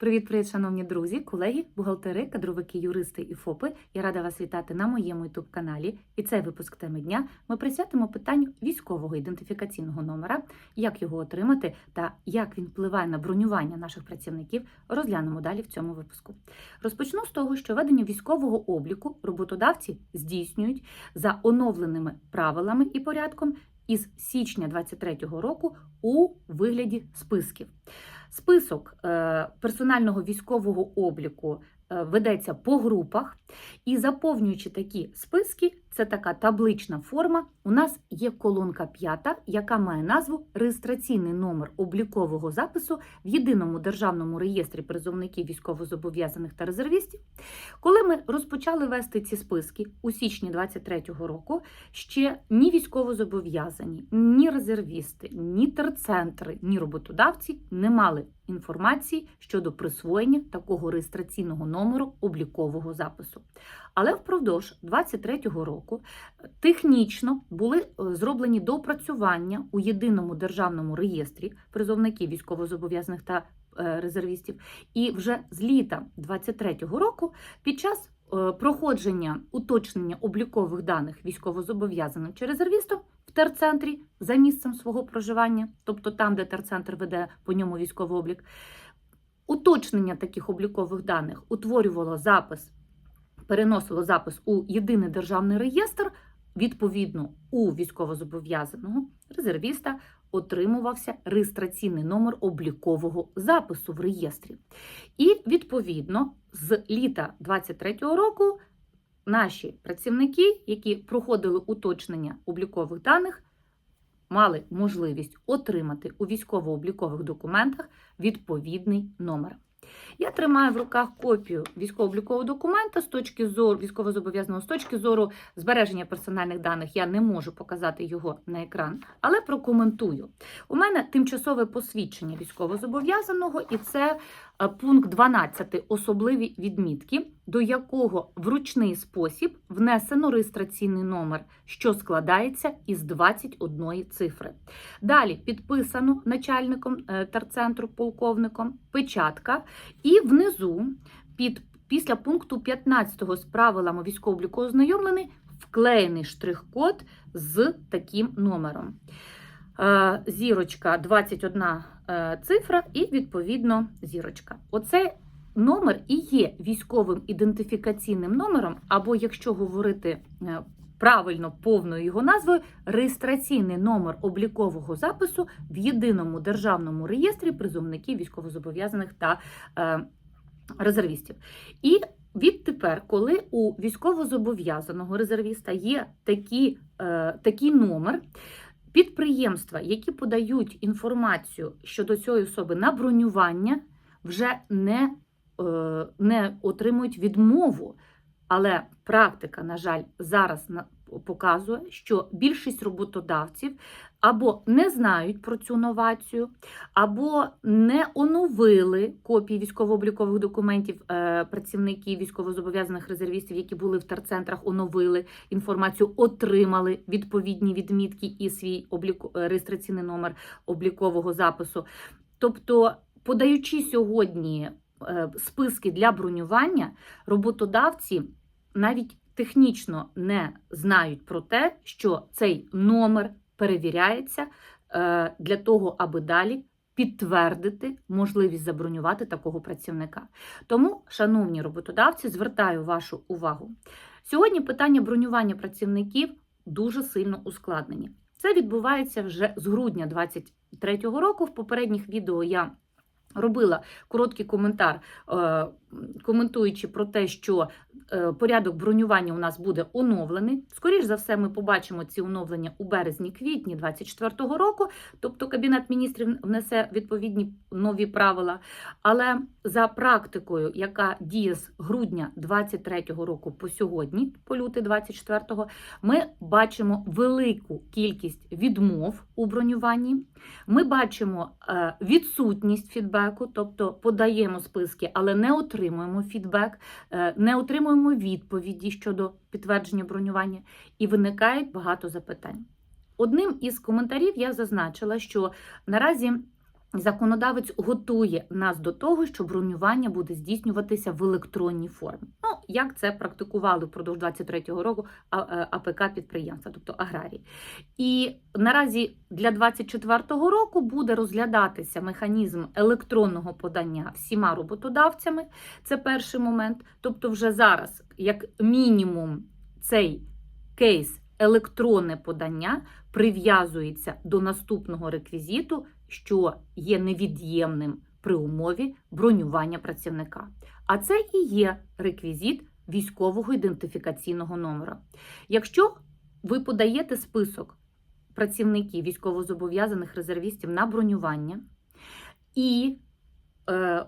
Привіт-привіт, шановні друзі, колеги, бухгалтери, кадровики, юристи і ФОПи. Я рада вас вітати на моєму youtube каналі. І цей випуск теми дня ми присвятимо питанню військового ідентифікаційного номера, як його отримати та як він впливає на бронювання наших працівників. Розглянемо далі в цьому випуску. Розпочну з того, що ведення військового обліку роботодавці здійснюють за оновленими правилами і порядком із січня 2023 року у вигляді списків. Список е, персонального військового обліку е, ведеться по групах, і заповнюючи такі списки, це така таблична форма. У нас є колонка п'ята, яка має назву реєстраційний номер облікового запису в єдиному державному реєстрі призовників військовозобов'язаних та резервістів. Коли ми розпочали вести ці списки у січні 23-го року, ще ні військовозобов'язані, ні резервісти, ні терцентри, ні роботодавці не мали інформації щодо присвоєння такого реєстраційного номеру облікового запису. Але впродовж 23-го року технічно були е, зроблені допрацювання у єдиному державному реєстрі призовників військовозобов'язаних та е, резервістів. І вже з літа 23-го року під час е, проходження уточнення облікових даних військовозобов'язаним чи резервістом в терцентрі за місцем свого проживання, тобто там, де терцентр веде по ньому військовий облік, уточнення таких облікових даних утворювало запис, переносило запис у єдиний державний реєстр, відповідно, у військовозобов'язаного резервіста отримувався реєстраційний номер облікового запису в реєстрі. І відповідно з літа 23-го року наші працівники, які проходили уточнення облікових даних, мали можливість отримати у військово-облікових документах відповідний номер. Я тримаю в руках копію військово-облікового документа з точки зору військовозобов'язаного з точки зору збереження персональних даних. Я не можу показати його на екран, але прокоментую. У мене тимчасове посвідчення військовозобов'язаного, і це пункт 12 особливі відмітки, до якого в ручний спосіб внесено реєстраційний номер, що складається із 21 цифри. Далі підписано начальником е, терцентру полковником печатка, і внизу під після пункту 15 з правилами військово-облікового ознайомлений вклеєний штрих-код з таким номером. Е, Зірочка 21 е, цифра і відповідно зірочка. Оце номер і є військовим ідентифікаційним номером, або якщо говорити е, правильно повною його назвою, реєстраційний номер облікового запису в єдиному державному реєстрі призовників військовозобов'язаних та резервістів. І відтепер, коли у військовозобов'язаного резервіста є такі, е, такий номер, підприємства, які подають інформацію щодо цієї особи на бронювання, вже не, е, не отримують відмову. Але практика, на жаль, зараз показує, що більшість роботодавців або не знають про цю новацію, або не оновили копії військово-облікових документів е, працівників військовозобов'язаних резервістів, які були в терцентрах, оновили інформацію, отримали відповідні відмітки і свій обліку, е, реєстраційний номер облікового запису. Тобто, подаючи сьогодні е, списки для бронювання, роботодавці навіть технічно не знають про те, що цей номер перевіряється е, для того, аби далі підтвердити можливість забронювати такого працівника. Тому, шановні роботодавці, звертаю вашу увагу. Сьогодні питання бронювання працівників дуже сильно ускладнені. Це відбувається вже з грудня 2023 року. В попередніх відео я робила короткий коментар, е, коментуючи про те, що е, порядок бронювання у нас буде оновлений. Скоріш за все, ми побачимо ці оновлення у березні-квітні 2024 року. Тобто Кабінет міністрів внесе відповідні нові правила. Але за практикою, яка діє з грудня 2023 року по сьогодні, по лютий 2024, ми бачимо велику кількість відмов у бронюванні. Ми бачимо е, відсутність фідбеку, тобто подаємо списки, але не отримуємо фідбек, е, не отримуємо відповіді щодо підтвердження бронювання, і виникають багато запитань. Одним із коментарів я зазначила, що наразі Законодавець готує нас до того, що бронювання буде здійснюватися в електронній формі. Ну, як це практикували впродовж 23-го року е, АПК підприємства, тобто аграрії. І наразі для 24-го року буде розглядатися механізм електронного подання всіма роботодавцями. Це перший момент. Тобто, вже зараз, як мінімум, цей кейс електронне подання прив'язується до наступного реквізиту, що є невід'ємним при умові бронювання працівника. А це і є реквізит військового ідентифікаційного номера. Якщо ви подаєте список працівників військовозобов'язаних резервістів на бронювання, і е,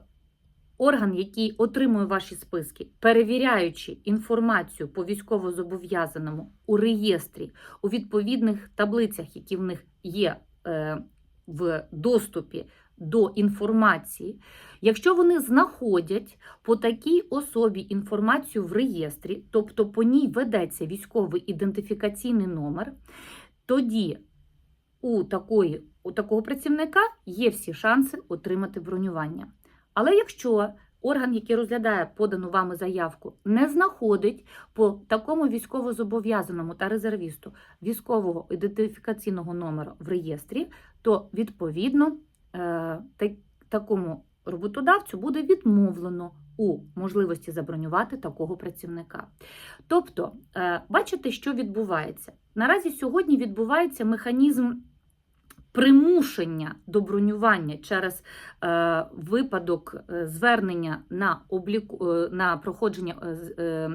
орган, який отримує ваші списки, перевіряючи інформацію по військовозобов'язаному у реєстрі, у відповідних таблицях, які в них є е, в доступі до інформації, якщо вони знаходять по такій особі інформацію в реєстрі, тобто по ній ведеться військовий ідентифікаційний номер, тоді у, такої, у такого працівника є всі шанси отримати бронювання. Але якщо орган, який розглядає подану вами заявку, не знаходить по такому військовозобов'язаному та резервісту військового ідентифікаційного номера в реєстрі, то відповідно е, такому роботодавцю буде відмовлено у можливості забронювати такого працівника. Тобто, е, бачите, що відбувається. Наразі сьогодні відбувається механізм примушення до бронювання через е, випадок е, звернення на обліку е, на проходження е, е,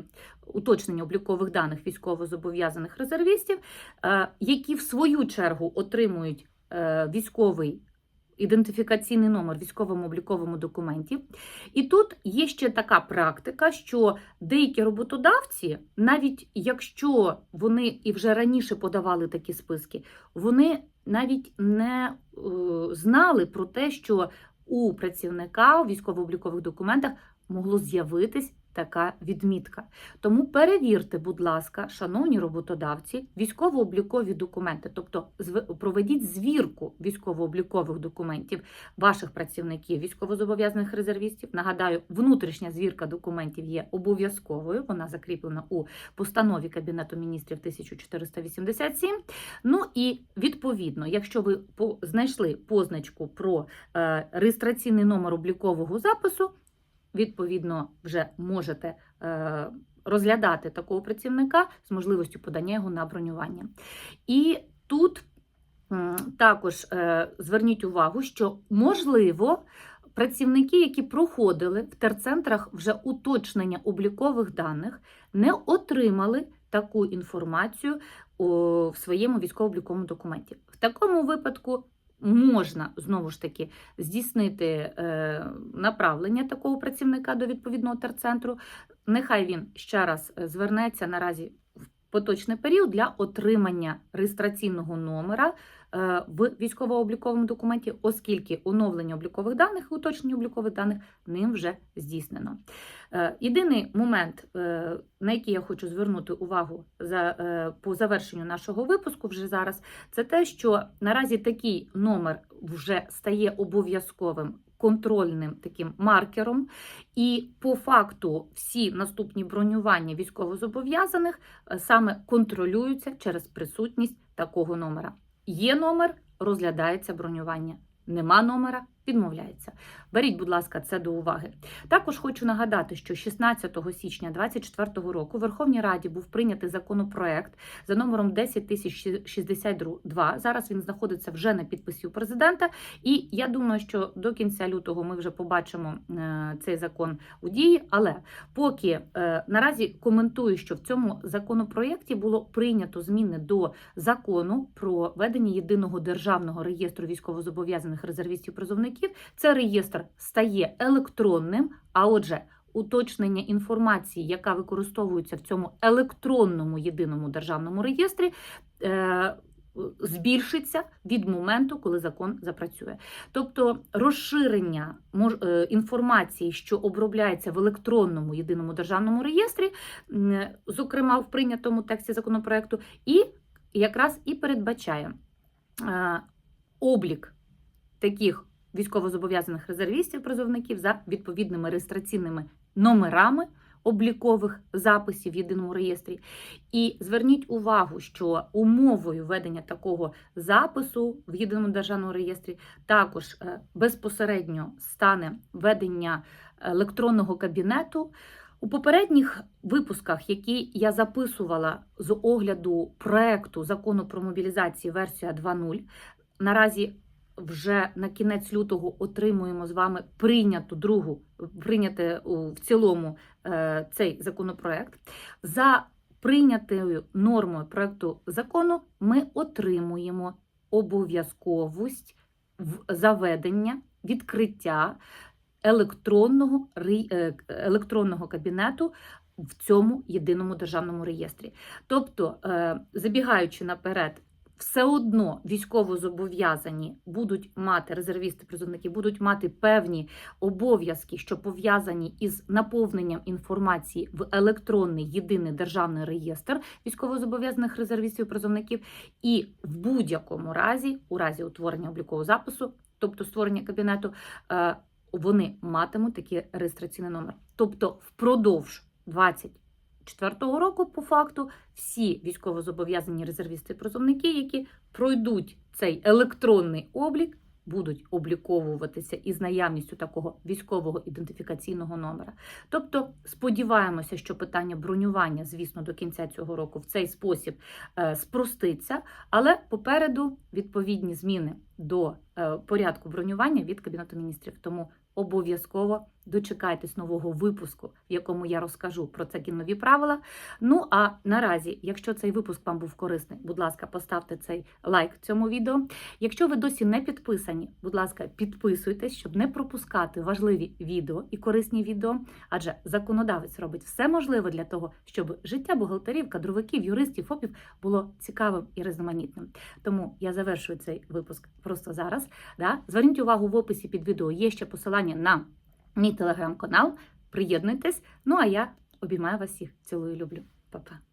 уточнення облікових даних військовозобов'язаних резервістів, е, які в свою чергу отримують е, військовий. Ідентифікаційний номер військовому обліковому документі. І тут є ще така практика, що деякі роботодавці, навіть якщо вони і вже раніше подавали такі списки, вони навіть не е, знали про те, що у працівника у військово-облікових документах могло з'явитись така відмітка. Тому перевірте, будь ласка, шановні роботодавці, військово-облікові документи, тобто проведіть звірку військово-облікових документів ваших працівників, військовозобов'язаних резервістів. Нагадаю, внутрішня звірка документів є обов'язковою. Вона закріплена у постанові Кабінету міністрів 1487. Ну і відповідно, якщо ви знайшли позначку про е, реєстраційний номер облікового запису, відповідно, вже можете е, розглядати такого працівника з можливістю подання його на бронювання. І тут також е, зверніть увагу, що можливо. Працівники, які проходили в терцентрах вже уточнення облікових даних, не отримали таку інформацію в своєму військово-обліковому документі. В такому випадку можна знову ж таки здійснити е, направлення такого працівника до відповідного терцентру. Нехай він ще раз е, звернеться наразі в поточний період для отримання реєстраційного номера в військово-обліковому документі, оскільки оновлення облікових даних і уточнення облікових даних ним вже здійснено. Е, Єдиний момент, е, на який я хочу звернути увагу за, е, по завершенню нашого випуску вже зараз, це те, що наразі такий номер вже стає обов'язковим контрольним таким маркером, і по факту всі наступні бронювання військовозобов'язаних е, саме контролюються через присутність такого номера. Є номер, розглядається бронювання. Нема номера, відмовляється. Беріть, будь ласка, це до уваги. Також хочу нагадати, що 16 січня 2024 року в Верховній Раді був прийнятий законопроект за номером 10062. Зараз він знаходиться вже на підписі у президента. І я думаю, що до кінця лютого ми вже побачимо е, цей закон у дії. Але поки е, наразі коментую, що в цьому законопроєкті було прийнято зміни до закону про ведення єдиного державного реєстру військовозобов'язаних резервістів призовників. Це реєстр стає електронним, а отже. Уточнення інформації, яка використовується в цьому електронному єдиному державному реєстрі, е, збільшиться від моменту, коли закон запрацює. Тобто розширення е, інформації, що обробляється в електронному єдиному державному реєстрі, зокрема в прийнятому тексті законопроекту, і якраз і передбачає е, облік таких військовозобов'язаних резервістів призовників за відповідними реєстраційними номерами облікових записів в єдиному реєстрі. І зверніть увагу, що умовою ведення такого запису в єдиному державному реєстрі також е, безпосередньо стане ведення електронного кабінету. У попередніх випусках, які я записувала з огляду проекту закону про мобілізацію версія 2.0, наразі вже на кінець лютого отримуємо з вами прийняту другу, прийняти в цілому е, цей законопроект. За прийнятою нормою проекту закону ми отримуємо обов'язковість заведення, відкриття електронного, е, електронного кабінету в цьому єдиному державному реєстрі. Тобто, е, забігаючи наперед, все одно військовозобов'язані будуть мати резервісти, призовники будуть мати певні обов'язки, що пов'язані із наповненням інформації в електронний єдиний державний реєстр військовозобов'язаних резервістів призовників, і в будь-якому разі, у разі утворення облікового запису, тобто створення кабінету, е, вони матимуть такий реєстраційний номер. Тобто, впродовж 24-го року, по факту, всі військовозобов'язані резервісти і призовники, які пройдуть цей електронний облік, будуть обліковуватися із наявністю такого військового ідентифікаційного номера. Тобто, сподіваємося, що питання бронювання, звісно, до кінця цього року в цей спосіб е, спроститься, але попереду відповідні зміни до е, порядку бронювання від Кабінету міністрів. Тому обов'язково дочекайтесь нового випуску, в якому я розкажу про такі нові правила. Ну а наразі, якщо цей випуск вам був корисний, будь ласка, поставте цей лайк цьому відео. Якщо ви досі не підписані, будь ласка, підписуйтесь, щоб не пропускати важливі відео і корисні відео, адже законодавець робить все можливе для того, щоб життя бухгалтерів, кадровиків, юристів, ФОПів було цікавим і різноманітним. Тому я завершую цей випуск просто зараз. Да? Зверніть увагу в описі під відео є ще посилання на мій телеграм-канал. Приєднуйтесь. Ну а я обіймаю вас всіх. Цілую, люблю. Па-па.